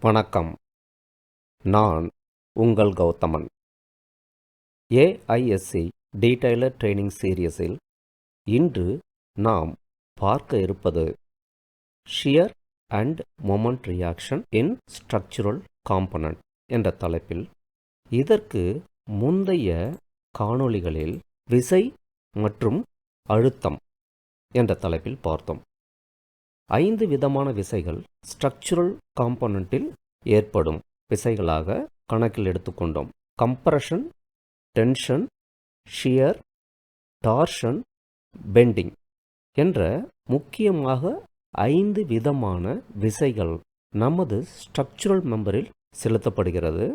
வணக்கம். நான் உங்கள் கௌதமன். ஏஐஎஸ்சி டீடைலர் ட்ரைனிங் சீரியஸில் இன்று நாம் பார்க்க இருப்பது shear and moment reaction in structural component என்ற தலைப்பில் இதற்கு முந்தைய காணொளிகளில் விசை மற்றும் அழுத்தம் என்ற தலைப்பில் பார்த்தோம். ஐந்து விதமான விசைகள் ஸ்ட்ரக்சுரல் காம்பனண்ட்டில் ஏற்படும் விசைகளாக கணக்கில் எடுத்துக்கொண்டோம். Compression tension shear torsion bending என்ற முக்கியமாக ஐந்து விதமான விசைகள் நமது ஸ்ட்ரக்சுரல் மெம்பரில் செலுத்தப்படுகிறது.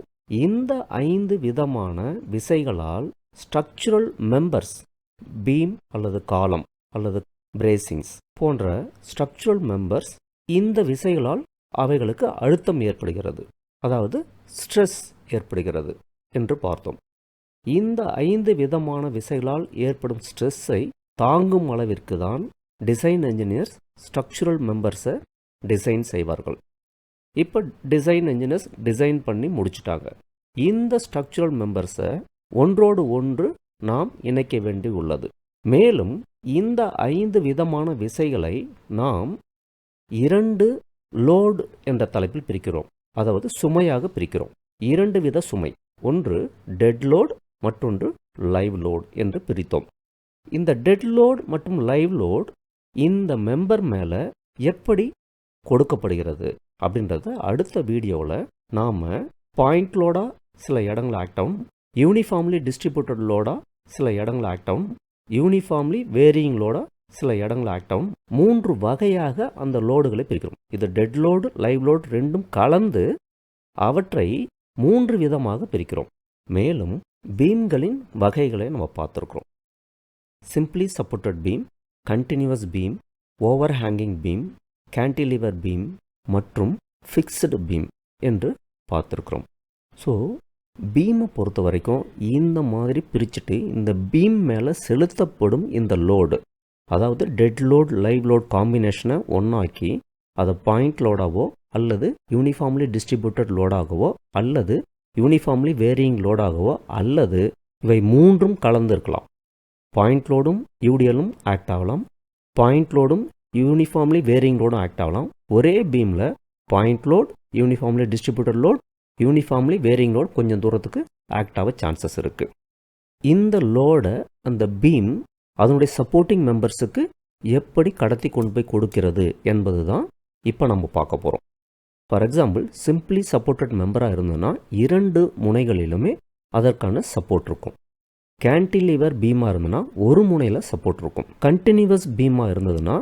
இந்த ஐந்து விதமான விசைகளால் ஸ்ட்ரக்சுரல் மெம்பர்ஸ் பீம் அல்லது காலம் அல்லது பிரேசிங்ஸ் போன்ற ஸ்ட்ரக்சுரல் மெம்பர்ஸ் இந்த விசைகளால் அவைகளுக்கு அழுத்தம் ஏற்படுகிறது. அதாவது ஸ்ட்ரெஸ் ஏற்படுகிறது என்று பார்த்தோம். இந்த ஐந்து விதமான விசைகளால் ஏற்படும் ஸ்ட்ரெஸ்ஸை தாங்கும் அளவிற்கு தான் டிசைன் என்ஜினியர்ஸ் ஸ்ட்ரக்சுரல் மெம்பர்ஸை டிசைன் செய்வார்கள். இப்போ டிசைன் என்ஜினியர்ஸ் டிசைன் பண்ணி முடிச்சிட்டாங்க. இந்த ஸ்ட்ரக்சுரல் மெம்பர்ஸை ஒன்றோடு ஒன்று நாம் இணைக்க வேண்டி உள்ளது மேலும் இந்த ஐந்து விதமான விசைகளை நாம் இரண்டு லோடு என்ற தலைப்பில் பிரிக்கிறோம். அதாவது சுமையாக பிரிக்கிறோம். இரண்டு வித சுமை. ஒன்று டெட் லோட் மற்றொன்று லைவ் லோட் என்று பிரித்தோம். இந்த டெட் லோட் மற்றும் லைவ் லோட் இந்த மெம்பர் மேலே எப்படி கொடுக்கப்படுகிறது அப்படின்றத அடுத்த வீடியோவில் நாம் பாயிண்ட் லோடாக சில இடங்களை ஆக்ட் ஆகும். யூனிஃபார்ம்லி டிஸ்ட்ரிபியூட்டட் லோடாக சில இடங்களை ஆக்ட் ஆகும். யூனிஃபார்ம்லி வேரியிங் லோடாக சில இடங்கள் ஆக்ட் ஆகும். மூன்று வகையாக அந்த லோடுகளை பிரிக்கிறோம். இது டெட் லோடு லைவ் லோடு ரெண்டும் கலந்து அவற்றை மூன்று விதமாக பிரிக்கிறோம். மேலும் பீம்களின் வகைகளை நம்ம பார்த்துருக்குறோம். Simply supported beam continuous beam over hanging beam cantilever beam மற்றும் ஃபிக்ஸ்டு பீம் என்று பார்த்துருக்குறோம். ஸோ பீமை பொறுத்த வரைக்கும் இந்த மாதிரி பிரிச்சுட்டு இந்த பீம் மேலே செலுத்தப்படும் இந்த லோடு. அதாவது டெட் லோட் லைவ் லோட் காம்பினேஷனை ஒன்றாக்கி அதை பாயிண்ட் லோடாவோ அல்லது யூனிஃபார்ம்லி டிஸ்ட்ரிபியூட்டட் லோடாகவோ அல்லது யூனிஃபார்ம்லி வேரியிங் லோடாகவோ அல்லது இவை மூன்றும் கலந்துருக்கலாம். பாயிண்ட் லோடும் யூடிஎலும் ஆக்ட் ஆகலாம். பாயிண்ட் லோடும் யூனிஃபார்ம்லி வேரியிங் லோடும் ஆக்ட் ஆகலாம். ஒரே பீமில் point load uniformly distributed load uniformly varying load கொஞ்சம் தூரத்துக்கு ஆக்ட் ஆக சான்சஸ் இருக்குது இந்த லோடை அந்த பீம் அதனுடைய சப்போர்ட்டிங் மெம்பர்ஸுக்கு எப்படி கடத்தி கொண்டு போய் கொடுக்கிறது என்பது தான் இப்போ நம்ம பார்க்க போகிறோம் ஃபார் எக்ஸாம்பிள் சிம்பிளி சப்போர்ட்டட் மெம்பராக இருந்ததுன்னா இரண்டு முனைகளிலுமே அதற்கான சப்போர்ட் இருக்கும். கேன்டிலிவர் பீமாக இருந்ததுன்னா ஒரு முனையில் சப்போர்ட் இருக்கும். கண்டினியூவஸ் பீமாக இருந்ததுன்னா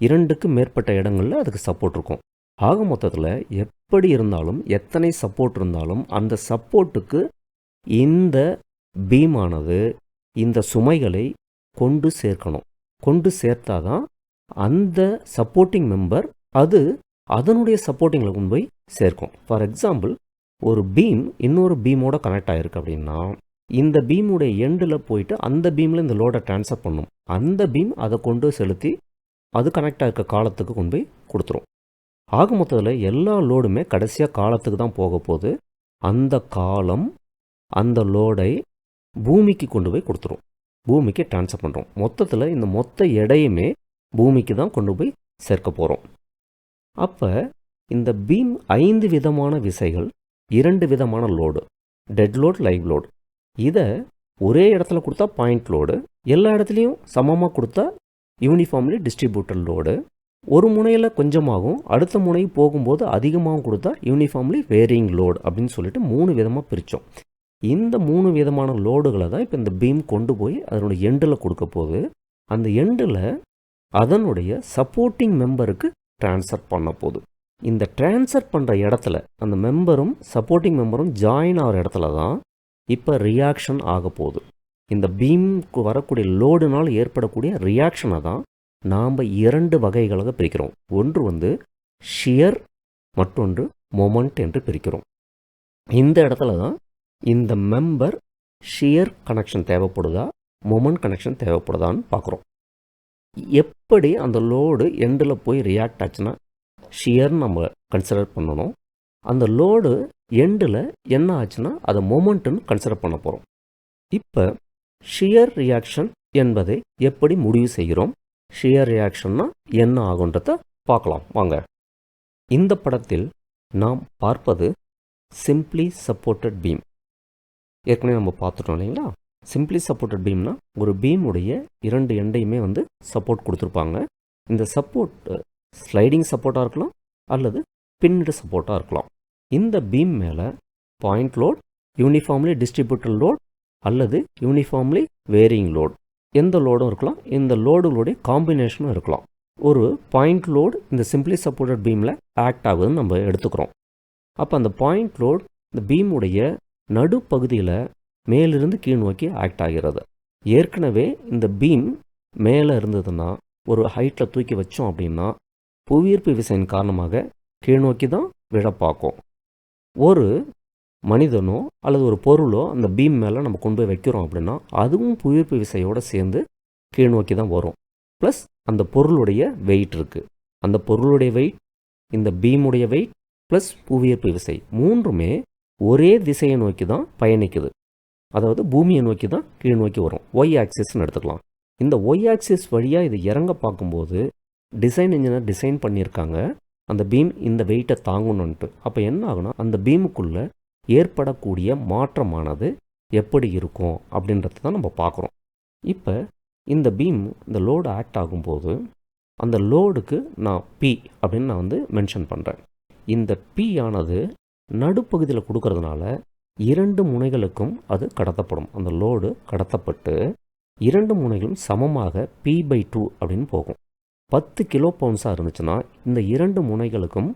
இரண்டுக்கு மேற்பட்ட இடங்களில் அதுக்கு சப்போர்ட் இருக்கும். ஆக மொத்தத்தில் எப்படி இருந்தாலும் எத்தனை சப்போர்ட் இருந்தாலும் அந்த சப்போர்ட்டுக்கு இந்த பீமானது இந்த சுமைகளை கொண்டு சேர்க்கணும். கொண்டு சேர்த்தா தான் அந்த சப்போர்ட்டிங் மெம்பர் அது அதனுடைய சப்போர்ட்டிங்கில் கொண்டு போய் சேர்க்கும். ஃபார் எக்ஸாம்பிள் ஒரு பீம் இன்னொரு பீமோட கனெக்ட் ஆகிருக்கு அப்படின்னா இந்த பீமுடைய எண்டில் போயிட்டு அந்த பீமில் இந்த லோடை ட்ரான்ஸ்ஃபர் பண்ணும். அந்த பீம் அதை கொண்டு செலுத்தி அது கனெக்ட் ஆகிருக்க காலத்துக்கு கொண்டு போய் கொடுத்துரும். ஆக மொத்தத்தில் எல்லா லோடுமே கடைசியாக காலத்துக்கு தான் போக போகுது. அந்த காலம் அந்த லோடை பூமிக்கு கொண்டு போய் கொடுத்துரும். பூமிக்கு ட்ரான்ஸ்ஃபர் பண்ணுறோம் மொத்தத்தில் இந்த மொத்த எடையுமே பூமிக்கு தான் கொண்டு போய் சேர்க்க போகிறோம் அப்போ இந்த பீம் ஐந்து விதமான விசைகள் இரண்டு விதமான load dead load live load. இதை ஒரே இடத்துல கொடுத்தா பாயிண்ட் லோடு எல்லா இடத்துலையும் சமமாக கொடுத்தா யூனிஃபார்ம்லி டிஸ்ட்ரிபியூட்டர் லோடு. ஒரு முனையில் கொஞ்சமாகவும் அடுத்த முனை போகும்போது அதிகமாகவும் கொடுத்தா யூனிஃபார்ம்லி வேரியிங் லோடு அப்படின்னு சொல்லிட்டு மூணு விதமாக பிரித்தோம் இந்த மூணு விதமான லோடுகளை தான் இப்போ இந்த பீம் கொண்டு போய் அதனுடைய எண்டில் கொடுக்க போகுது. அந்த எண்டில் அதனுடைய சப்போர்ட்டிங் மெம்பருக்கு ட்ரான்ஸ்ஃபர் பண்ண போகுது. இந்த ட்ரான்ஸ்ஃபர் பண்ணுற இடத்துல அந்த மெம்பரும் சப்போர்ட்டிங் மெம்பரும் ஜாயின் ஆகிற இடத்துல தான் இப்போ ரியாக்ஷன் ஆக போகுது. இந்த பீம்க்கு வரக்கூடிய லோடுனால் ஏற்படக்கூடிய ரியாக்ஷனை தான் நாம் இரண்டு வகைகளாக பிரிக்கிறோம். ஒன்று வந்து ஷியர் மற்றொன்று மொமெண்ட் என்று பிரிக்கிறோம். இந்த இடத்துல தான் இந்த மெம்பர் ஷியர் கனெக்ஷன் தேவைப்படுதா மொமெண்ட் கனெக்ஷன் தேவைப்படுதான்னு பார்க்குறோம். எப்படி அந்த லோடு எண்டில் போய் ரியாக்ட் ஆச்சுன்னா ஷியர்னு நம்ம கன்சிடர் பண்ணணும். அந்த லோடு எண்டில் என்ன ஆச்சுன்னா அதை மொமெண்ட்டுன்னு கன்சிடர் பண்ண போகிறோம் இப்போ ஷியர் ரியாக்ஷன் என்பதை எப்படி முடிவு செய்கிறோம்? ஷியர் ரியாக்ஷன்னா என்ன ஆகுன்றத பார்க்கலாம். வாங்க. இந்த படத்தில் நாம் பார்ப்பது சிம்ப்ளி சப்போர்ட்டட் பீம் ஏற்கனவே நம்ம பார்த்துட்டோம் இல்லைங்களா? சிம்ப்ளி சப்போர்ட்டட் பீம்னா ஒரு பீமுடைய இரண்டு எண்டையுமே வந்து சப்போர்ட் கொடுத்துருப்பாங்க. இந்த சப்போர்ட் ஸ்லைடிங் சப்போர்ட்டாக இருக்கலாம் அல்லது பின்னிடு சப்போர்ட்டாக இருக்கலாம். இந்த பீம் மேலே point load uniformly distributor load அல்லது யூனிஃபார்ம்லி வேரியிங் லோட் எந்த லோடும் இருக்கலாம் இந்த லோடுகளுடைய காம்பினேஷனும் இருக்கலாம். ஒரு பாயிண்ட் லோடு இந்த சிம்பிளி சப்போர்ட்டட் பீமில் ஆக்ட் ஆகுதுன்னு நம்ம எடுத்துக்கிறோம். அப்போ அந்த பாயிண்ட் லோட் இந்த பீமுடைய நடுப்பகுதியில் மேலிருந்து கீழ் நோக்கி ஆக்ட் ஆகிறது. ஏற்கனவே இந்த பீம் மேலே இருந்ததுன்னா ஒரு ஹைட்டில் தூக்கி வச்சோம் அப்படின்னா புவியீர்ப்பு விசையின் காரணமாக கீழ் நோக்கி தான் விழப்பாக்கும் பார்க்கும் ஒரு மனிதனோ அல்லது ஒரு பொருளோ அந்த பீம் மேலே நம்ம கொண்டு போய் வைக்கிறோம் அப்படின்னா அதுவும் புவிப்பு விசையோடு சேர்ந்து கீழ் நோக்கி தான் வரும். ப்ளஸ் அந்த பொருளுடைய வெயிட் இருக்குது அந்த பொருளுடைய வெயிட் இந்த பீமுடைய வெயிட் ப்ளஸ் புவியீர்ப்பு விசை மூன்றுமே ஒரே திசையை நோக்கி தான் பயணிக்குது. அதாவது பூமியை நோக்கி தான் கீழ் நோக்கி வரும். ஒய் ஆக்சிஸ்னு எடுத்துக்கலாம். இந்த ஒய் ஆக்சிஸ் வழியாக இது இறங்க பார்க்கும்போது டிசைன் இன்ஜினர் டிசைன் பண்ணியிருக்காங்க. அந்த பீம் இந்த வெயிட்டை தாங்கணுன்ட்டு அப்போ என்ன ஆகுனா அந்த பீமுக்குள்ளே ஏற்படக்கூடிய மாற்றமானது எப்படி இருக்கும் அப்படின்றத தான் நம்ம பார்க்குறோம். இப்போ இந்த பீம் இந்த லோடு ஆக்ட் ஆகும்போது அந்த லோடுக்கு நான் பி அப்படின்னு நான் வந்து மென்ஷன் பண்ணுறேன் இந்த பி ஆனது நடுப்பகுதியில் கொடுக்கறதுனால இரண்டு முனைகளுக்கும் அது கடத்தப்படும். அந்த லோடு கடத்தப்பட்டு இரண்டு முனைகளும் சமமாக பி பை டூ அப்படின்னு போகும். பத்து கிலோ பவுன்ஸாக இருந்துச்சுன்னா இந்த இரண்டு முனைகளுக்கும்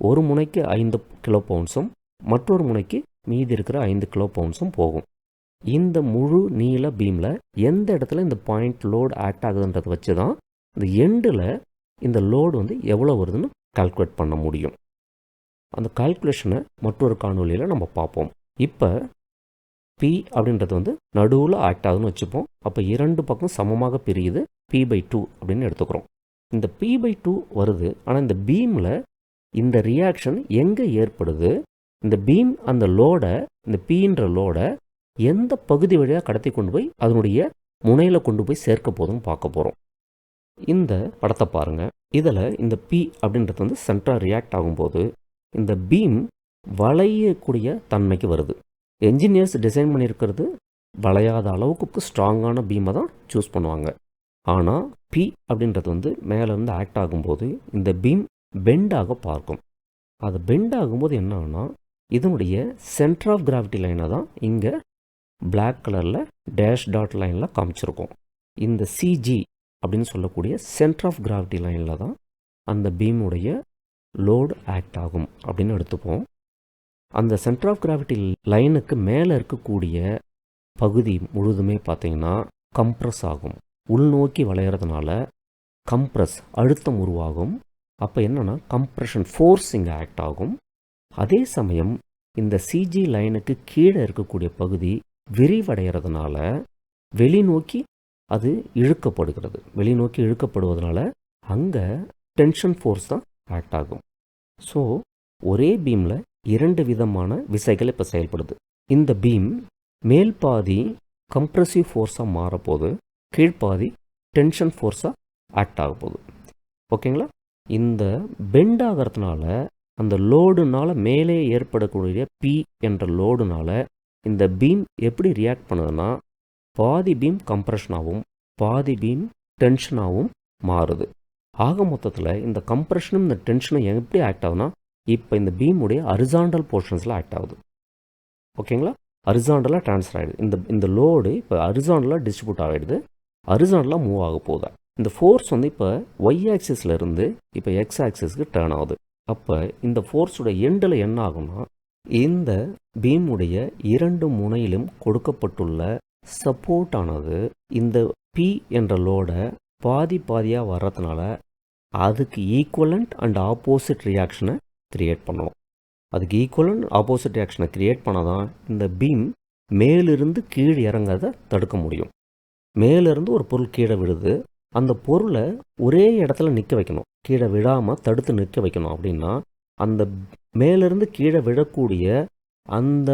ஒரு முனைக்கு ஐந்து கிலோ பவுன்ஸும் மற்றொரு முனைக்கு மீதி இருக்கிற ஐந்து கிலோ பவுன்ஸும் போகும். இந்த முழு நீள பீமில் எந்த இடத்துல இந்த பாயிண்ட் லோடு ஆக்ட் ஆகுதுன்றதை வச்சு தான் இந்த எண்டில் இந்த லோடு வந்து எவ்வளோ வருதுன்னு கால்குலேட் பண்ண முடியும். அந்த கால்குலேஷனை மற்றொரு காணொலியில் நம்ம பார்ப்போம். இப்போ பி அப்படின்றது வந்து நடுவில் ஆக்ட் ஆகுதுன்னு வச்சுப்போம். அப்போ இரண்டு பக்கம் சமமாக பிரியுது பி பை டூ அப்படின்னு எடுத்துக்கிறோம். இந்த பி பை டூ வருது ஆனால் இந்த பீமில் இந்த ரியாக்ஷன் எங்கே ஏற்படுது? இந்த பீம் அந்த லோடை இந்த பீன்ற லோடை எந்த பகுதி வழியாக கடத்தி கொண்டு போய் அதனுடைய முனையில் கொண்டு போய் சேர்க்க போதும் பார்க்க போகிறோம் இந்த படத்தை பாருங்கள் இதில் இந்த பி அப்படின்றது வந்து சென்ட்ராக ரியாக்ட் ஆகும்போது இந்த பீம் வளையக்கூடிய தன்மைக்கு வருது. என்ஜினியர்ஸ் டிசைன் பண்ணியிருக்கிறது வளையாத அளவுக்கு ஸ்ட்ராங்கான பீமை தான் சூஸ் பண்ணுவாங்க. ஆனால் பி அப்படின்றது வந்து மேலேருந்து ஆக்ட் ஆகும்போது இந்த பீம் பெண்டாக பார்க்கும். அது பெண்ட் ஆகும்போது என்ன ஆகுனா இதனுடைய சென்டர் ஆஃப் கிராவிட்டி லைனை தான் இங்கே பிளாக் கலரில் டேஷ் டாட் லைனில் காமிச்சிருக்கோம். இந்த சிஜி அப்படின்னு சொல்லக்கூடிய சென்டர் ஆஃப் கிராவிட்டி லைனில் தான் அந்த பீமுடைய லோடு ஆக்ட் ஆகும் அப்படின்னு எடுத்துப்போம். அந்த சென்டர் ஆஃப் கிராவிட்டி லைனுக்கு மேலே இருக்கக்கூடிய பகுதி முழுதுமே பார்த்தீங்கன்னா கம்ப்ரஸ் ஆகும். உள்நோக்கி வளையிறதுனால கம்ப்ரஸ் அழுத்தம் உருவாகும். அப்போ என்னென்னா கம்ப்ரெஷன் ஃபோர்ஸ் இங்கே ஆக்ட் ஆகும். அதே சமயம் இந்த சிஜி லைனுக்கு கீழே இருக்கக்கூடிய பகுதி விரிவடைகிறதுனால வெளிநோக்கி அது இழுக்கப்படுகிறது. வெளிநோக்கி இழுக்கப்படுவதனால அங்கே டென்ஷன் ஃபோர்ஸ் தான் ஆக்ட் ஆகும். ஸோ ஒரே பீமில் இரண்டு விதமான விசைகள் இப்போ செயல்படுது. இந்த பீம் மேல் பாதி கம்ப்ரெசிவ் ஃபோர்ஸாக மாறப்போகுது கீழ்ப்பாதி டென்ஷன் ஃபோர்ஸாக ஆக்ட் ஆக போகுது ஓகேங்களா இந்த பெண்ட் ஆகிறதுனால அந்த லோடுனால் மேலே ஏற்படக்கூடிய பி என்ற லோடுனால் இந்த பீம் எப்படி ரியாக்ட் பண்ணுதுன்னா பாதி பீம் கம்ப்ரெஷனாகவும் பாதி பீம் டென்ஷனாகவும் மாறுது. ஆக மொத்தத்தில் இந்த கம்ப்ரெஷனும் இந்த டென்ஷனும் எப்படி ஆக்ட் ஆகுதுன்னா இப்போ இந்த பீமுடைய அரிசாண்டல் போர்ஷன்ஸில் ஆக்ட் ஆகுது. ஓகேங்களா? அரிசாண்டலாக ட்ரான்ஸ்ஃபர் ஆகிடுது இந்த இந்த லோடு இப்போ அரிசாண்டலாக டிஸ்ட்ரிபியூட் ஆகிடுது அரிசாண்டலாக மூவ் ஆக போகுது. இந்த ஃபோர்ஸ் வந்து இப்போ ஒய் ஆக்சிஸில் இருந்து இப்போ எக்ஸ் ஆக்சிஸ்க்கு டேர்ன் ஆகுது. அப்போ இந்த ஃபோர்ஸோட எண்டில் என்ன ஆகும்னா இந்த பீமுடைய இரண்டு முனையிலும் கொடுக்கப்பட்டுள்ள சப்போர்ட் ஆனது இந்த பி என்ற லோடை பாதி பாதியாக வர்றதுனால அதுக்கு ஈக்குவலண்ட் அண்ட் ஆப்போசிட் ரியாக்ஷனை க்ரியேட் பண்ணணும் அதுக்கு ஈக்குவலண்ட் ஆப்போசிட் ரியாக்ஷனை க்ரியேட் பண்ணால் தான் இந்த பீம் மேலிருந்து கீழ் இறங்கிறத தடுக்க முடியும். மேலிருந்து ஒரு பொருள் கீழே விழுது அந்த பொருளை ஒரே இடத்துல நிற்க வைக்கணும். கீழே விழாமல் தடுத்து நிற்க வைக்கணும். அப்படின்னா அந்த மேலிருந்து கீழே விழக்கூடிய அந்த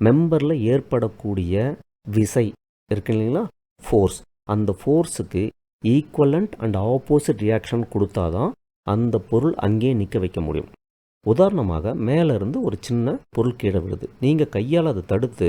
மெம்பரில் ஏற்படக்கூடிய விசை இருக்கு இல்லைங்களா? ஃபோர்ஸ் அந்த ஃபோர்ஸுக்கு ஈக்குவலண்ட் அண்ட் ஆப்போசிட் ரியாக்ஷன் கொடுத்தாதான் அந்த பொருள் அங்கேயே நிற்க வைக்க முடியும். உதாரணமாக மேலேருந்து ஒரு சின்ன பொருள் கீழே விழுது. நீங்கள் கையால் அதை தடுத்து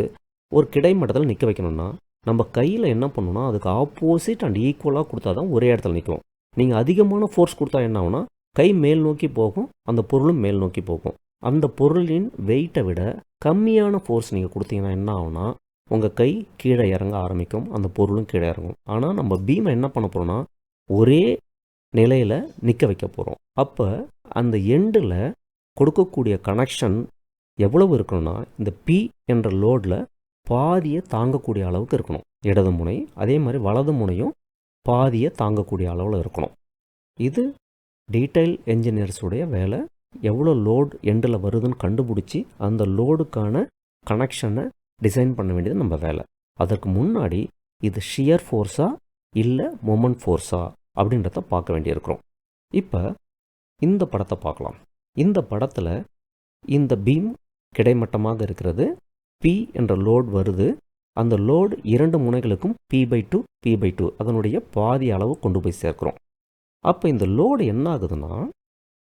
ஒரு கிடைமட்டத்தில் நிற்க வைக்கணும்னா நம்ம கையில் என்ன பண்ணணும்னா அதுக்கு ஆப்போசிட் அண்ட் ஈக்குவலாக கொடுத்தா தான் ஒரே இடத்துல நிற்கும் நீங்கள் அதிகமான ஃபோர்ஸ் கொடுத்தா என்ன ஆகுனா கை மேல் நோக்கி போகும் அந்த பொருளும் மேல் நோக்கி போகும். அந்த பொருளின் வெயிட்டை விட கம்மியான ஃபோர்ஸ் நீங்கள் கொடுத்தீங்கன்னா என்ன ஆகுனா உங்கள் கை கீழே இறங்க ஆரம்பிக்கும் அந்த பொருளும் கீழே இறங்கும். ஆனால் நம்ம பீமை என்ன பண்ண போகிறோம்னா ஒரே நிலையில் நிற்க வைக்க போகிறோம் அப்போ அந்த எண்டில் கொடுக்கக்கூடிய கனெக்ஷன் எவ்வளவு இருக்கணும்னா இந்த பி என்ற லோடில் பாதியை தாங்கக்கூடிய அளவுக்கு இருக்கணும். இடது முனை அதே மாதிரி வலது முனையும் பாதியை தாங்கக்கூடிய அளவில் இருக்கணும். இது டீட்டெயில் என்ஜினியர்ஸுடைய வேலை. எவ்வளோ லோடு எண்டில் வருதுன்னு கண்டுபிடிச்சி அந்த லோடுக்கான கனெக்ஷனை டிசைன் பண்ண வேண்டியது நம்ம வேலை. அதற்கு முன்னாடி இது ஷியர் ஃபோர்ஸா இல்லை மொமெண்ட் ஃபோர்ஸா அப்படின்றத பார்க்க வேண்டியிருக்கிறோம். இப்போ இந்த படத்தை பார்க்கலாம். இந்த படத்தில் இந்த பீம் கிடைமட்டமாக இருக்கிறது. பி என்ற லோட் வருது. அந்த லோடு இரண்டு முனைகளுக்கும் P by two P by two அதனுடைய பாதி அளவு கொண்டு போய் சேர்க்குறோம். அப்போ இந்த லோடு என்ன ஆகுதுன்னா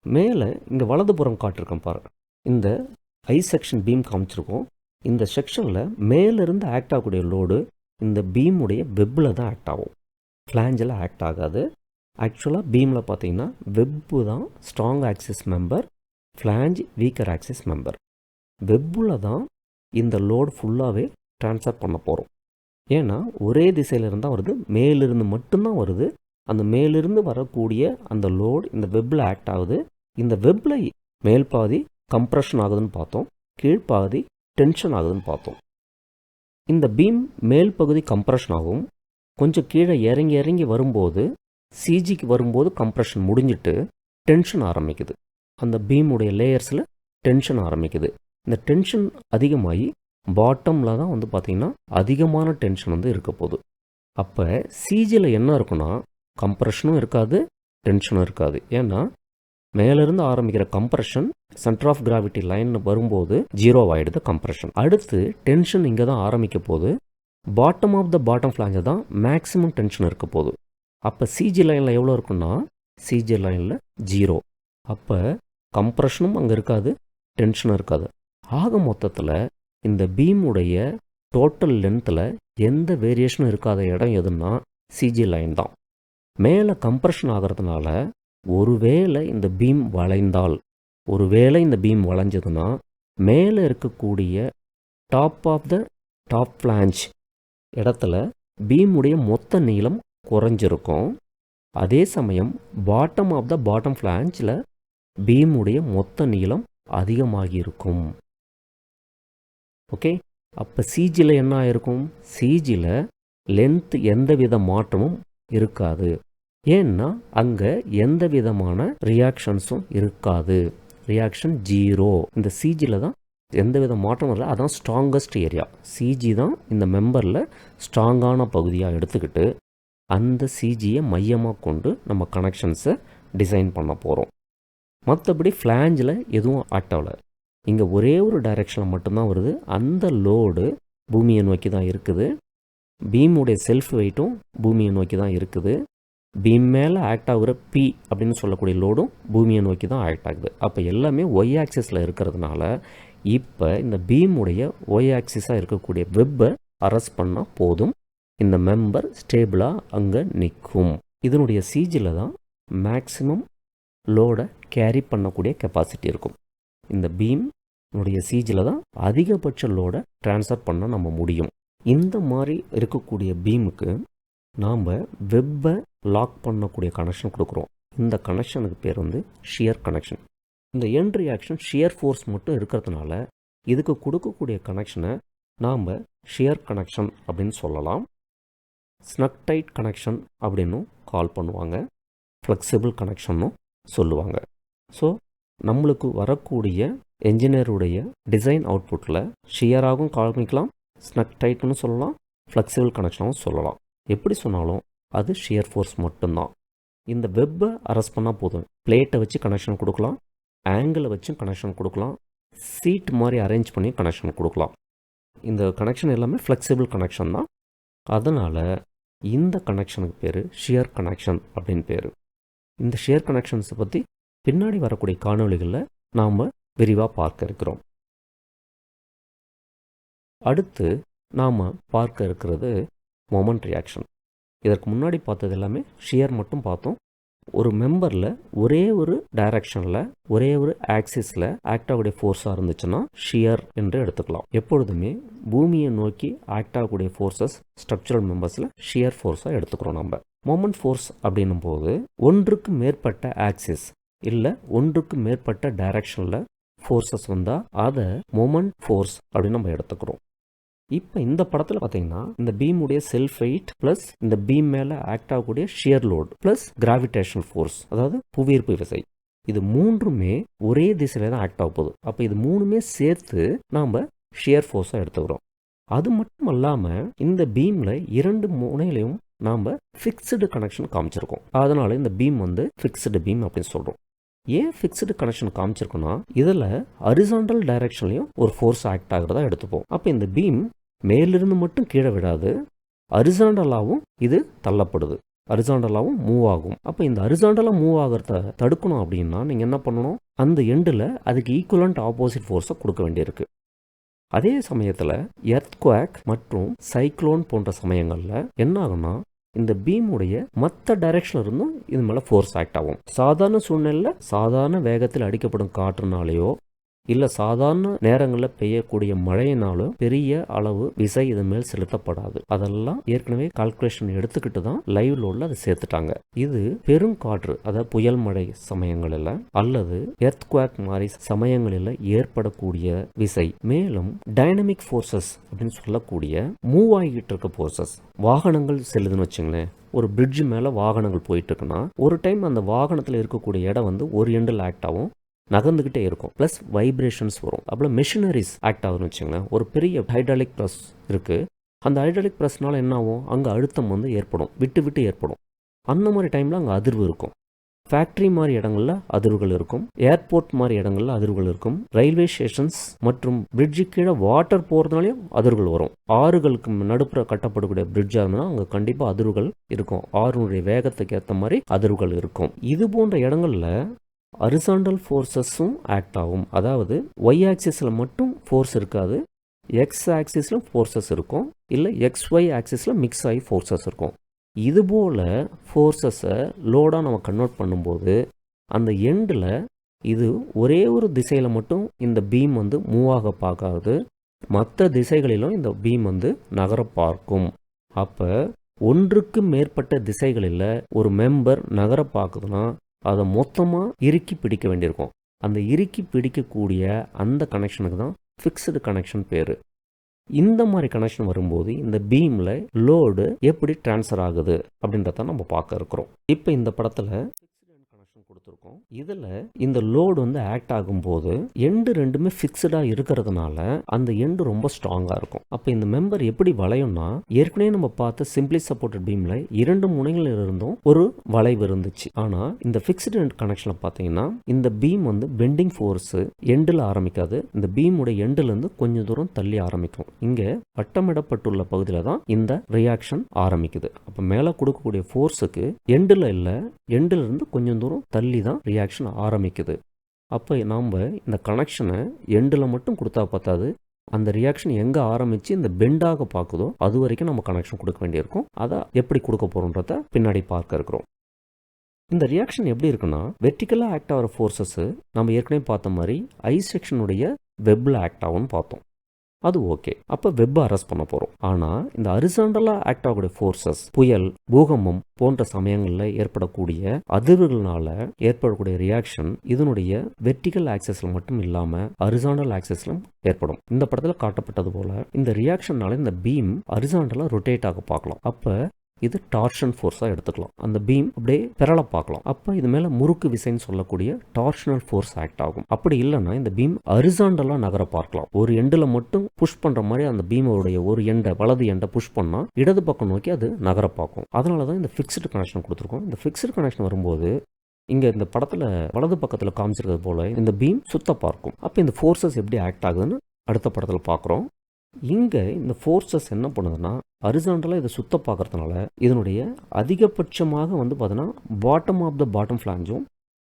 மேலே இங்கே வலதுபுறம் காட்டிருக்கோம் பாரு. இந்த ஐ செக்ஷன் பீம் காமிச்சிருக்கோம். இந்த செக்ஷனில் மேலிருந்து ஆக்ட் ஆகக்கூடிய லோடு இந்த பீமுடைய வெப்பில் தான் ஆக்ட் ஆகும். ஃப்ளாஞ்சில் ஆக்ட் ஆகாது. ஆக்சுவலாக பீமில் பார்த்தீங்கன்னா வெப்பு தான் strong axis member flange weaker axis member வெப்பில் தான் இந்த லோடு ஃபுல்லாகவே ட்ரான்ஸ்ஃபர் பண்ண போகிறோம் ஏன்னா ஒரே திசையிலேருந்தால் வருது மேலிருந்து மட்டும்தான் வருது. அந்த மேலிருந்து வரக்கூடிய அந்த லோடு இந்த வெப்பில் ஆக்ட் ஆகுது. இந்த வெப்பில் மேல் பாதி கம்ப்ரெஷன் ஆகுதுன்னு பார்த்தோம் கீழ்ப்பாதி டென்ஷன் ஆகுதுன்னு பார்த்தோம். இந்த பீம் மேல் பகுதி கம்ப்ரெஷன் ஆகும். கொஞ்சம் கீழே இறங்கி இறங்கி வரும்போது சிஜிக்கு வரும்போது கம்ப்ரெஷன் முடிஞ்சிட்டு டென்ஷன் ஆரம்பிக்குது. அந்த பீமுடைய லேயர்ஸில் டென்ஷன் ஆரம்பிக்குது. இந்த டென்ஷன் அதிகமாகி பாட்டமில் தான் வந்து பார்த்திங்கன்னா அதிகமான டென்ஷன் வந்து இருக்க போகுது. அப்போ சிஜியில் என்ன இருக்குன்னா கம்ப்ரெஷனும் இருக்காது டென்ஷனும் இருக்காது. ஏன்னா மேலேருந்து ஆரம்பிக்கிற compression centre of gravity line வரும்போது ஜீரோ ஆகிடுது கம்ப்ரெஷன் அடுத்து டென்ஷன் இங்கே தான் ஆரம்பிக்க போகுது. பாட்டம் ஆஃப் த பாட்டம் ஃப்ளாஞ்சை தான் மேக்ஸிமம் டென்ஷன் இருக்க போகுது. அப்போ சிஜி லைனில் எவ்வளோ இருக்குன்னா சிஜி லைனில் ஜீரோ அப்போ கம்ப்ரெஷனும் அங்கே இருக்காது டென்ஷனும் இருக்காது. ஆக மொத்தத்தில் இந்த பீமுடைய டோட்டல் லென்த்தில் எந்த வேரியேஷனும் இருக்காத இடம் எதுன்னா சிஜி லைன் தான். மேலே கம்ப்ரெஷன் ஆகிறதுனால ஒருவேளை இந்த பீம் வளைந்தால் ஒருவேளை இந்த பீம் வளைஞ்சதுன்னா மேலே இருக்கக்கூடிய top of the top flange இடத்துல பீமுடைய மொத்த நீளம் குறைஞ்சிருக்கும். அதே சமயம் பாட்டம் ஆஃப் த பாட்டம் ஃப்ளாஞ்சில் பீமுடைய மொத்த நீளம் அதிகமாகியிருக்கும். ஓகே அப்போ சிஜியில் என்ன ஆயிருக்கும்? சிஜியில் லென்த் எந்த வித மாற்றமும் இருக்காது. ஏன்னா அங்கே எந்த விதமான ரியாக்ஷன்ஸும் இருக்காது. ரியாக்ஷன் ஜீரோ இந்த சிஜியில் தான் எந்த வித மாற்றமும் இல்லை. அதான் ஸ்ட்ராங்கஸ்ட் ஏரியா சிஜி தான் இந்த மெம்பரில் ஸ்ட்ராங்கான பகுதியாக எடுத்துக்கிட்டு அந்த சிஜியை மையமாக கொண்டு நம்ம கனெக்ஷன்ஸை டிசைன் பண்ண போகிறோம் மற்றபடி ஃப்ளாஞ்சில் எதுவும் ஆக்ட் இங்கே ஒரே ஒரு டைரெக்ஷனில் மட்டும்தான் வருது. அந்த லோடு பூமியை நோக்கி தான் இருக்குது. பீமுடைய செல்ஃப் வெயிட்டும் பூமியை நோக்கி தான் இருக்குது. பீம் மேலே ஆக்ட் ஆகுற பி அப்படின்னு சொல்லக்கூடிய லோடும் பூமியை நோக்கி தான் ஆக்ட் ஆகுது. அப்போ எல்லாமே ஒய் ஆக்சிஸில் இருக்கிறதுனால இப்போ இந்த பீமுடைய ஒய் ஆக்சிஸாக இருக்கக்கூடிய வெப்பை அரெஸ்ட் பண்ணால் போதும். இந்த மெம்பர் ஸ்டேபிளாக அங்கே நிற்கும். இதனுடைய சீஜில் தான் மேக்ஸிமம் லோடை கேரி பண்ணக்கூடிய கெப்பாசிட்டி இருக்கும். இந்த பீம் நம்முடைய சீஜில் தான் அதிகபட்ச லோடை ட்ரான்ஸ்ஃபர் பண்ண நம்ம முடியும். இந்த மாதிரி இருக்கக்கூடிய பீமுக்கு நாம் வெப்பை லாக் பண்ணக்கூடிய கனெக்ஷன் கொடுக்குறோம். இந்த கனெக்ஷனுக்கு பேர் வந்து ஷியர் கனெக்ஷன் இந்த என் ரியாக்ஷன் ஷியர் ஃபோர்ஸ் மட்டும் இருக்கிறதுனால இதுக்கு கொடுக்கக்கூடிய கனெக்ஷனை நாம் ஷியர் கனெக்ஷன் அப்படின்னு சொல்லலாம். ஸ்னக்டைட் கனெக்ஷன் அப்படின்னும் கால் பண்ணுவாங்க. ஃப்ளெக்சிபிள் கனெக்ஷன்னும் சொல்லுவாங்க. ஸோ நம்மளுக்கு வரக்கூடிய என்ஜினியருடைய டிசைன் அவுட்புட்டில் ஷியராகவும் காமிக்கலாம் ஸ்னக் டைட்னு சொல்லலாம். ஃப்ளெக்சிபிள் கனெக்ஷனாகவும் சொல்லலாம். எப்படி சொன்னாலும் அது ஷியர் ஃபோர்ஸ் மட்டும்தான். இந்த வெப்பை அரெஸ்ட் பண்ணால் போதும். பிளேட்டை வச்சு கனெக்ஷன் கொடுக்கலாம். ஆங்கிளை வச்சும் கனெக்ஷன் கொடுக்கலாம். சீட் மாதிரி அரேஞ்ச் பண்ணி கனெக்ஷன் கொடுக்கலாம். இந்த கனெக்ஷன் எல்லாமே ஃப்ளெக்சிபிள் கனெக்ஷன் தான். அதனால் இந்த கனெக்ஷனுக்கு பேர் ஷியர் கனெக்ஷன் அப்படின்னு பேர். இந்த ஷியர் கனெக்ஷன்ஸை பற்றி பின்னாடி வரக்கூடிய காணொளிகளில் நாம் விரிவாக பார்க்க இருக்கிறோம். அடுத்து நாம் பார்க்க இருக்கிறது மொமெண்ட் ரியாக்ஷன் இதற்கு முன்னாடி பார்த்தது எல்லாமே ஷியர் மட்டும் பார்த்தோம். ஒரு மெம்பரில் ஒரே ஒரு டைரக்ஷனில் ஒரே ஒரு ஆக்சிஸில் ஆக்ட் ஆகக்கூடிய ஃபோர்ஸாக இருந்துச்சுன்னா ஷியர் என்று எடுத்துக்கலாம். எப்பொழுதுமே பூமியை நோக்கி ஆக்ட் ஆகக்கூடிய ஃபோர்ஸஸ் ஸ்ட்ரக்சரல் மெம்பர்ஸில் ஷியர் ஃபோர்ஸாக எடுத்துக்கிறோம் நம்ம மொமெண்ட் ஃபோர்ஸ் அப்படின்னும் போது ஒன்றுக்கு மேற்பட்ட ஆக்சிஸ் இல்லை ஒன்றுக்கு மேற்பட்ட டைரக்ஷனில் ஃபோர்ஸஸ் வந்தால் அதை மொமெண்ட் ஃபோர்ஸ் அப்படின்னு நம்ம எடுத்துக்கிறோம். இப்போ இந்த படத்தில் பார்த்தீங்கன்னா இந்த பீமுடைய செல்ஃப் வெயிட் ப்ளஸ் இந்த பீம் மேலே ஆக்ட் ஆகக்கூடிய shear load plus gravitational force அதாவது புவியீர்ப்பு விசை. இது மூன்றுமே ஒரே திசையில தான் ஆக்ட் ஆக போகுது. அப்போ இது மூணுமே சேர்த்து நாம் ஷியர் ஃபோர்ஸாக எடுத்துக்கிறோம். அது மட்டும் இல்லாமல் இந்த பீமில் இரண்டு முனையிலையும் நாம் ஃபிக்ஸ்டு கனெக்ஷன் காமிச்சிருக்கோம். அதனால இந்த பீம் வந்து ஃபிக்ஸ்டு பீம் அப்படின்னு சொல்கிறோம் ஏன் ஃபிக்ஸ்டு கனெக்ஷன் காமிச்சிருக்கோன்னா இதில் அரிசாண்டல் டைரக்ஷன்லையும் ஒரு ஃபோர்ஸ் ஆக்ட் ஆகிறதா எடுத்துப்போம். அப்போ இந்த பீம் மேலிருந்து மட்டும் கீழே விடாது அரிசாண்டலாகவும் இது தள்ளப்படுது. அரிசாண்டலாகவும் மூவ் ஆகும். அப்போ இந்த அரிசாண்டலாக மூவ் ஆகிறத தடுக்கணும் அப்படின்னா நீங்கள் என்ன பண்ணணும்? அந்த எண்டில் அதுக்கு ஈக்குவலண்ட் ஆப்போசிட் ஃபோர்ஸை கொடுக்க வேண்டியிருக்கு. அதே சமயத்தில் எர்த்குவாக் மற்றும் சைக்ளோன் போன்ற சமயங்களில் என்ன ஆகும்னா இந்த பீமுடைய மற்ற டைரக்ஷன்ல இருந்தும் இது மேலே ஃபோர்ஸ் ஆக்ட் ஆகும். சாதாரண சூழ்நிலையில் சாதாரண வேகத்தில் அடிக்கப்படும் காற்றுனாலேயோ இல்லை சாதாரண நேரங்களில் பெய்யக்கூடிய மழையினாலும் பெரிய அளவு விசை இது மேல் செலுத்தப்படாது. அதெல்லாம் ஏற்கனவே கால்குலேஷன் எடுத்துக்கிட்டு தான் லைவ் லோடில் அதை சேர்த்துட்டாங்க. இது பெருங்காற்று அதாவது புயல் மழை சமயங்களில் அல்லது எர்த் குவாக் மாதிரி சமயங்களில் ஏற்படக்கூடிய விசை. மேலும் டைனமிக் ஃபோர்ஸஸ் அப்படின்னு சொல்லக்கூடிய மூவ் ஆகிட்டு இருக்க ஃபோர்ஸஸ் வாகனங்கள் செல்லுதுன்னு வச்சுங்களேன் ஒரு பிரிட்ஜ் மேலே வாகனங்கள் போயிட்டு இருக்குன்னா ஒரு டைம் அந்த வாகனத்தில் இருக்கக்கூடிய இடம் வந்து ஒரு எண்டில் ஆக்ட் ஆகும் நகர்ந்துக்கிட்டே இருக்கும். ப்ளஸ் வைப்ரேஷன்ஸ் வரும். அப்புறம் மிஷினரிஸ் ஆக்ட் ஆகுதுன்னு வச்சுங்களேன் ஒரு பெரிய ஹைட்ராலிக் ப்ரெஸ் இருக்குது அந்த ஹைட்ராலிக் ப்ரெஸ்னால என்ன ஆகும்? அங்கே அழுத்தம் வந்து ஏற்படும். விட்டு விட்டு ஏற்படும். அந்த மாதிரி டைமில் அங்கே அதிர்வு இருக்கும். ஃபேக்ட்ரி மாதிரி இடங்களில் அதிர்வுகள் இருக்கும். ஏர்போர்ட் மாதிரி இடங்களில் அதிர்வுகள் இருக்கும். ரயில்வே ஸ்டேஷன்ஸ் மற்றும் பிரிட்ஜு கீழே வாட்டர் போகிறதுனாலையும் அதிர்வுகள் வரும். ஆறுகளுக்கு நடுப்புற கட்டப்படக்கூடிய பிரிட்ஜாக இருந்தால் அங்கே கண்டிப்பாக அதிர்வுகள் இருக்கும். ஆறுனுடைய வேகத்துக்கு ஏற்ற மாதிரி அதிர்வுகள் இருக்கும். இது போன்ற இடங்களில் அரிசாண்டல் ஃபோர்ஸஸும் ஆக்ட் ஆகும். அதாவது ஒய் ஆக்சிஸில் மட்டும் ஃபோர்ஸ் இருக்காது. எக்ஸ் ஆக்சிஸில் ஃபோர்ஸஸ் இருக்கும். இல்லை எக்ஸ் ஒய் ஆக்சிஸில் மிக்ஸ் ஆகி ஃபோர்ஸஸ் இருக்கும். இதுபோல் ஃபோர்ஸஸை லோடாக நம்ம கன்வெர்ட் பண்ணும்போது அந்த எண்டில் இது ஒரே ஒரு திசையில் மட்டும் இந்த பீம் வந்து மூவ் ஆக பார்க்காது. மற்ற திசைகளிலும் இந்த பீம் வந்து நகர பார்க்கும். அப்போ ஒன்றுக்கு மேற்பட்ட திசைகளில் ஒரு மெம்பர் நகர பார்க்குதுன்னா அதை மொத்தமாக இறுக்கி பிடிக்க வேண்டியிருக்கும். அந்த இறுக்கி பிடிக்கக்கூடிய அந்த கனெக்ஷனுக்கு தான் ஃபிக்ஸ்டு கனெக்ஷன் பேர். இந்த மாதிரி கனெக்ஷன் வரும்போது இந்த பீமில் லோடு எப்படி டிரான்ஸ்ஃபர் ஆகுது அப்படின்றத நம்ம பார்க்க இருக்கிறோம். இப்போ இந்த படத்தில் கொடுத்துருக்கோம். இதில் இந்த லோடு வந்து ஆக்ட் ஆகும்போது எண்டு ரெண்டுமே ஃபிக்ஸ்டாக இருக்கிறதுனால அந்த எண்டு ரொம்ப ஸ்ட்ராங்காக இருக்கும். அப்போ இந்த மெம்பர் எப்படி வளையும்னா ஏற்கனவே நம்ம பார்த்த சிம்பிளி சப்போர்ட்டட் பீமில் இரண்டு முனைகளில் இருந்தும் ஒரு வளைவு இருந்துச்சு. ஆனால் இந்த ஃபிக்ஸ்டு எண்ட் கனெக்ஷனில் பார்த்தீங்கன்னா இந்த பீம் வந்து பெண்டிங் ஃபோர்ஸு எண்டில் ஆரம்பிக்காது. இந்த பீமுடைய எண்டுலேருந்து கொஞ்சம் தூரம் தள்ளி ஆரம்பிக்கும். இங்கே வட்டமிடப்பட்டுள்ள பகுதியில் தான் இந்த ரியாக்ஷன் ஆரம்பிக்குது. அப்போ மேலே கொடுக்கக்கூடிய ஃபோர்ஸுக்கு எண்டில் இல்லை எண்டில் இருந்து கொஞ்சம் தூரம் தள்ளி தான் ரியாக்ஷன் ஆரம்பிக்குது. அப்போ நாம் இந்த கனெக்ஷனை எண்டில் மட்டும் கொடுத்தா பார்த்தாது அந்த ரியாக்ஷன் எங்கே ஆரம்பித்து இந்த பெண்டாக பார்க்குதோ அது வரைக்கும் நம்ம கனெக்ஷன் கொடுக்க வேண்டியிருக்கும். அதை எப்படி கொடுக்க போகிறோன்றத பின்னாடி பார்க்க இருக்கிறோம். இந்த ரியாக்ஷன் எப்படி இருக்குன்னா வெர்டிக்கலாக ஆக்ட் ஆகிற ஃபோர்ஸஸ் நம்ம ஏற்கனவே பார்த்த மாதிரி ஐ செக்ஷனுடைய வெப்பில் ஆக்ட் ஆகும்னு பார்த்தோம். அது ஓகே. அப்போ வெப் அரெஸ்ட் பண்ண போகிறோம் ஆனால் இந்த அரிசாண்டலாக ஆக்ட் ஆகக்கூடிய ஃபோர்ஸஸ் புயல் பூகம்பம் போன்ற சமயங்களில் ஏற்படக்கூடிய அதிர்வுகள்னால ஏற்படக்கூடிய ரியாக்ஷன் இதனுடைய வெர்டிக்கல் ஆக்சஸில் மட்டும் இல்லாமல் அரிசாண்டல் ஆக்சஸ்லும் ஏற்படும். இந்த படத்தில் காட்டப்பட்டது போல இந்த ரியாக்ஷன்னால இந்த பீம் அரிசாண்டலாக ரொட்டேட் ஆக பார்க்கலாம். அப்போ இது டார்ஷன் ஃபோர்ஸாக எடுத்துக்கலாம். அந்த பீம் அப்படியே பெறல பார்க்கலாம். அப்போ இது மேலே முறுக்கு விசைன்னு சொல்லக்கூடிய டார்ஷனல் ஃபோர்ஸ் ஆக்ட் ஆகும். அப்படி இல்லைன்னா இந்த பீம் அரிசாண்டலாக நகர பார்க்கலாம். ஒரு எண்டில் மட்டும் புஷ் பண்ணுற மாதிரி அந்த பீமோடைய ஒரு எண்டை வலது எண்டை புஷ் பண்ணால் இடது பக்கம் நோக்கி அது நகர பார்க்கும். அதனால தான் இந்த ஃபிக்ஸ்டு கனெக்ஷன் கொடுத்துருக்கோம். இந்த ஃபிக்ஸ்டு கனெக்ஷன் வரும்போது இங்கே இந்த படத்தில் வலது பக்கத்தில் காமிச்சிருக்கிறது போல் இந்த பீம் சுத்த பார்க்கும். அப்போ இந்த ஃபோர்ஸஸ் எப்படி ஆக்ட் ஆகுதுன்னு அடுத்த படத்தில் பார்க்குறோம். இங்கே இந்த ஃபோர்ஸஸ் என்ன பண்ணுதுன்னா அரிசாண்டலாக இதை சுத்த பார்க்கறதுனால இதனுடைய அதிகபட்சமாக வந்து பார்த்தீங்கன்னா பாட்டம் ஆஃப் த பாட்டம் ஃப்ளாஞ்சும்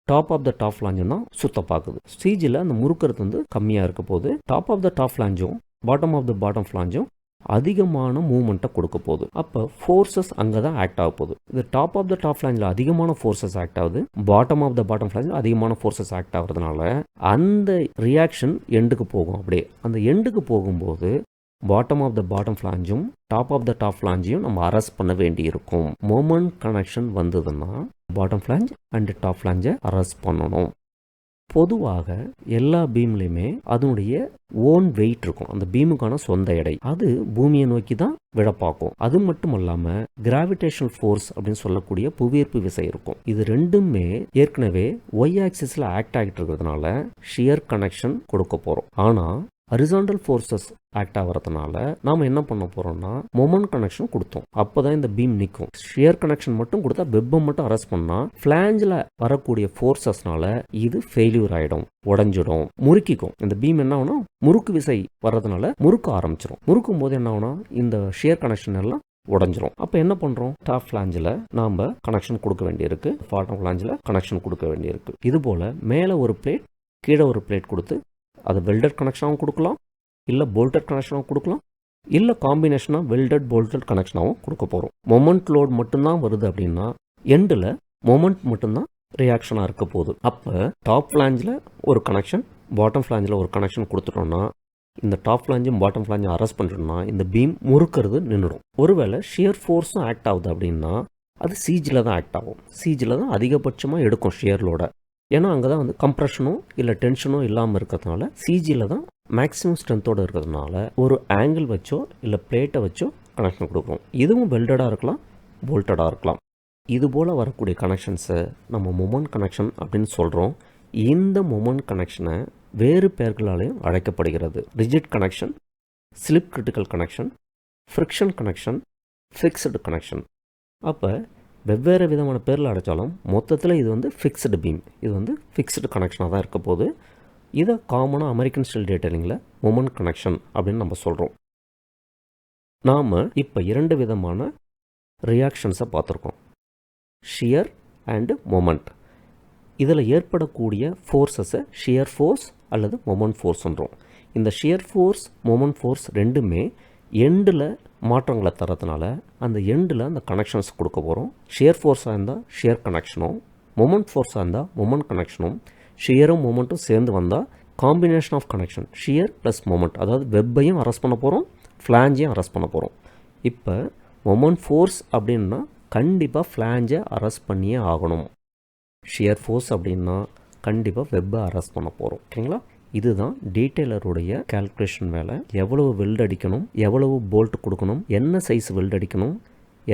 டாப் ஆஃப் த டாப் ஃப்ளாஞ்சும் தான் சுத்த பார்க்குது. சீஜில் அந்த முறுக்கிறது வந்து கம்மியாக இருக்க போது டாப் ஆஃப் த டாப் ஃப்ளாஞ்சும் பாட்டம் ஆஃப் த பாட்டம் ஃப்ளாஞ்சும் அதிகமான மூமெண்ட்டை கொடுக்க போகுது. அப்போ ஃபோர்ஸஸ் அங்கே தான் ஆக்ட் ஆக போகுது. இது டாப் ஆஃப் த டாப் ஃப்ளாஞ்சில் அதிகமான ஃபோர்ஸஸ் ஆக்ட் ஆகுது. பாட்டம் ஆஃப் த பாட்டம் ஃப்ளாஞ்சில் அதிகமான ஃபோர்ஸஸ் ஆக்ட் ஆகிறதுனால அந்த ரியாக்ஷன் எண்டுக்கு போகும். அப்படியே அந்த எண்டுக்கு போகும்போது பாட்டம் ஆஃப் த பாட்டம் ஃப்ளாஞ்சும் டாப் ஆஃப் த டாப் ஃபிளாஞ்சையும் நம்ம அரெஸ்ட் பண்ண வேண்டியிருக்கும். மொமெண்ட் கனெக்ஷன் வந்ததுன்னா பாட்டம் ஃப்ளாஞ்ச் அண்ட் டாப் ஃபிளாஞ்சை அரெஸ்ட் பண்ணணும். பொதுவாக எல்லா பீம்லையுமே அதனுடைய ஓன் வெயிட் இருக்கும். அந்த பீமுக்கான சொந்த எடை. அது பூமியை நோக்கி தான் விழப்பாக்கும். அது மட்டும் இல்லாமல் கிராவிடேஷனல் ஃபோர்ஸ் அப்படின்னு சொல்லக்கூடிய புவியீர்ப்பு விசை இருக்கும். இது ரெண்டுமே ஏற்கனவே ஒய் ஆக்சிஸில் ஆக்ட் ஆகிட்டு இருக்கிறதுனால ஷியர் கனெக்ஷன் கொடுக்க போகிறோம் ஆனால் ஹரிசாண்டல் ஃபோர்ஸஸ் ஆக்ட் ஆகிறதுனால நாம் என்ன பண்ண போகிறோம்னா மொமெண்ட் கனெக்ஷன் கொடுத்தோம். அப்போ தான் இந்த பீம் நிற்கும் ஷியர் கனெக்ஷன் மட்டும் கொடுத்தா வெப்பம் மட்டும் அரெஸ்ட் பண்ணால் ஃப்ளாஞ்சில் வரக்கூடிய ஃபோர்ஸஸ்னால இது ஃபெயில்யூர் ஆகிடும் உடஞ்சிடும். முறுக்கிக்கும். இந்த பீம் என்ன ஆகும்னா முறுக்கு விசை வர்றதுனால முறுக்க ஆரம்பிச்சிடும் முறுக்கும் போது என்ன ஆகும்னா இந்த ஷியர் கனெக்ஷன் எல்லாம் உடஞ்சிரும். அப்போ என்ன பண்ணுறோம் டாப் ஃப்ளாஞ்சில் நாம் கனெக்ஷன் கொடுக்க வேண்டியிருக்கு. பாட்டம் ஃப்ளாஞ்சில் கனெக்ஷன் கொடுக்க வேண்டியிருக்கு. இது போல் மேலே ஒரு பிளேட் கீழே ஒரு பிளேட் கொடுத்து அது வெல்டட் கனெக்ஷனாகவும் கொடுக்கலாம் இல்லை போல்டட் கனெக்ஷனாகவும் கொடுக்கலாம் இல்லை காம்பினேஷனாக வெல்டட் போல்டட் கனெக்ஷனாகவும் கொடுக்க போகிறோம் மொமெண்ட் லோட் மட்டும்தான் வருது அப்படின்னா எண்டில் மொமெண்ட் மட்டும்தான் ரியாக்ஷனாக இருக்க போகுது. அப்போ டாப் ஃப்ளாஞ்சில் ஒரு கனெக்ஷன் பாட்டம் ஃப்ளாஞ்சில் ஒரு கனெக்ஷன் கொடுத்துட்டோம்னா இந்த டாப் ஃப்ளாஞ்சும் பாட்டம் ஃப்ளாஞ்சும் அரெஸ்ட் பண்ணிட்டோம்னா இந்த பீம் முறுக்கிறது நின்றுடும். ஒருவேளை ஷியர் ஃபோர்ஸும் ஆக்ட் ஆகுது அப்படின்னா அது சீஜில் தான் ஆக்ட் ஆகும். சீஜில் தான் அதிகபட்சமாக எடுக்கும் ஷியர்லோட ஏன்னா அங்கே தான் வந்து கம்ப்ரெஷனோ இல்லை டென்ஷனோ இல்லாமல் இருக்கிறதுனால சிஜியில் தான் மேக்ஸிமம் ஸ்ட்ரென்த்தோடு இருக்கிறதுனால ஒரு ஆங்கிள் வச்சோ இல்லை பிளேட்டை வச்சோ கனெக்ஷன் கொடுக்குறோம் இதுவும் வெல்டடாக இருக்கலாம் போல்டடாக இருக்கலாம். இது போல் வரக்கூடிய கனெக்ஷன்ஸை நம்ம மொமெண்ட் கனெக்ஷன் அப்படின்னு சொல்கிறோம் இந்த மொமெண்ட் கனெக்ஷனை வேறு பெயர்களாலேயும் அழைக்கப்படுகிறது. Rigid connection slip critical connection friction connection fixed connection அப்போ வெவ்வேறு விதமான பேரில் அடைச்சாலும் மொத்தத்தில் இது வந்து ஃபிக்ஸ்டு பீம் இது வந்து ஃபிக்ஸ்டு கனெக்ஷனாக தான் இருக்க போது இதை காமனாக அமெரிக்கன் ஸ்டைல் டேட்டலிங்கில் மொமெண்ட் கனெக்ஷன் அப்படின்னு நம்ம சொல்கிறோம் நாம் இப்போ இரண்டு விதமான ரியாக்ஷன்ஸை பார்த்துருக்கோம். ஷியர் அண்டு மொமெண்ட் இதில் ஏற்படக்கூடிய ஃபோர்ஸஸை ஷியர் ஃபோர்ஸ் அல்லது மொமெண்ட் ஃபோர்ஸ்ன்றோம் இந்த ஷியர் ஃபோர்ஸ் மொமன் ஃபோர்ஸ் ரெண்டுமே எண்டில் மாற்றங்களை தரதுனால அந்த எண்டில் அந்த கனெக்ஷன்ஸ் கொடுக்க போகிறோம் ஷியர் ஃபோர்ஸாக இருந்தால் ஷேர் கனெக்ஷனும் மொமெண்ட் ஃபோர்ஸாக இருந்தால் மொமெண்ட் கனெக்ஷனும் ஷியரும் மொமெண்ட்டும் சேர்ந்து வந்தால் combination of connection shear plus moment அதாவது வெப்பையும் அரெஸ்ட் பண்ண போகிறோம் ஃப்ளாஞ்சையும் அரெஸ்ட் பண்ண போகிறோம் இப்போ மொமெண்ட் ஃபோர்ஸ் அப்படின்னா கண்டிப்பாக ஃப்ளாஞ்சை அரெஸ்ட் பண்ணியே ஆகணும். ஷியர் ஃபோர்ஸ் அப்படின்னா கண்டிப்பாக வெப்பை அரெஸ்ட் பண்ண போகிறோம் ஓகேங்களா இதுதான் டீட்டெயிலருடைய கால்குலேஷன் வேலை. எவ்வளவு வெல்ட் அடிக்கணும் எவ்வளவு போல்ட் கொடுக்கணும் என்ன சைஸ் வெல்ட் அடிக்கணும்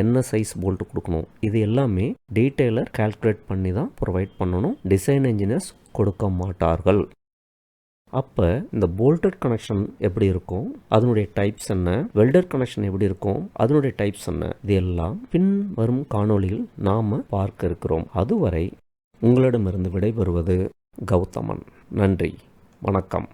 என்ன சைஸ் போல்ட் கொடுக்கணும். இது எல்லாமே டீட்டெயிலர் கால்குலேட் பண்ணி தான் ப்ரொவைட் பண்ணணும். டிசைன் இன்ஜினியர்ஸ் கொடுக்க மாட்டார்கள். அப்போ இந்த போல்டட் கனெக்ஷன் எப்படி இருக்கும்? அதனுடைய டைப்ஸ் என்ன? வெல்டர் கனெக்ஷன் எப்படி இருக்கும்? அதனுடைய டைப்ஸ் என்ன? இது எல்லாம் பின் வரும் காணொளியில் நாம் பார்க்க இருக்கிறோம். அதுவரை உங்களிடமிருந்து விடைபெறுவது கௌதமன். நன்றி. வணக்கம்.